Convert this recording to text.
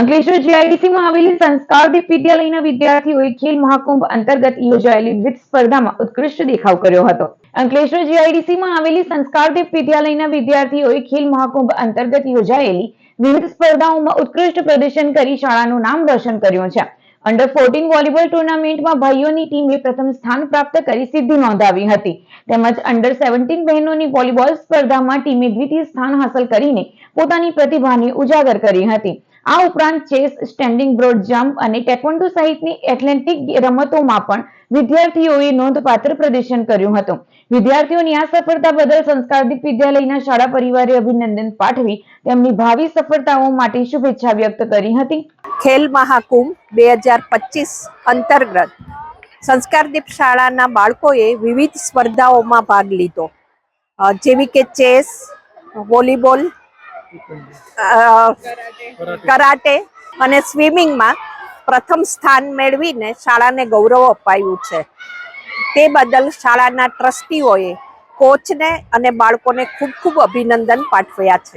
અંકલેશ્વર જીઆઈડીસીમાં આવેલી સંસ્કારદીપ વિદ્યાલયના વિદ્યાર્થીઓએ ખેલ મહાકુંભ અંતર્ગત યોજાયેલી વિવિધ સ્પર્ધામાં ઉત્કૃષ્ટ દેખાવ કર્યો હતો. અંકલેશ્વર જીઆઈડીસીમાં આવેલી સંસ્કારદીપ વિદ્યાલયના વિદ્યાર્થીઓએ ખેલ મહાકુંભ અંતર્ગત યોજાયેલી વિવિધ સ્પર્ધાઓમાં ઉત્કૃષ્ટ પ્રદર્શન કરી શાળાનું નામ રોશન કર્યું છે. અંડર ફોર્ટીન વોલીબોલ ટુર્નામેન્ટમાં ભાઈઓની ટીમે પ્રથમ સ્થાન પ્રાપ્ત કરી સિદ્ધિ નોંધાવી હતી. તેમજ અંડર સેવન્ટીન બહેનોની વોલીબોલ સ્પર્ધામાં ટીમે દ્વિતીય સ્થાન હાંસલ કરીને પોતાની પ્રતિભાને ઉજાગર કરી હતી. આ ઉપરાંત ચેસ, સ્ટેન્ડિંગ બ્રોડ જમ્પ અને ટેકવન્ડો સહિતની એથ્લેટિક રમતોમાં પણ વિદ્યાર્થીઓએ નોંધપાત્ર પ્રદર્શન કર્યું હતું. વિદ્યાર્થીઓની આ સફળતા બદલ સંસ્કારદીપ વિદ્યાલયના શાળા પરિવારે અભિનંદન પાઠવી તેમની ભાવિ સફળતાઓ માટે શુભેચ્છા વ્યક્ત કરી હતી. ખેલ મહાકુંભ બે હજાર પચીસ અંતર્ગત સંસ્કારદીપ શાળાના બાળકોએ વિવિધ સ્પર્ધાઓમાં ભાગ લીધો. જેવી કે ચેસ, વોલીબોલ કરાટે. અને સ્વિમિંગમાં પ્રથમ સ્થાન મેળવીને શાળાને ગૌરવ અપાયું છે. તે બદલ શાળાના ટ્રસ્ટીઓએ કોચને અને બાળકોને ખૂબ ખૂબ અભિનંદન પાઠવ્યા છે.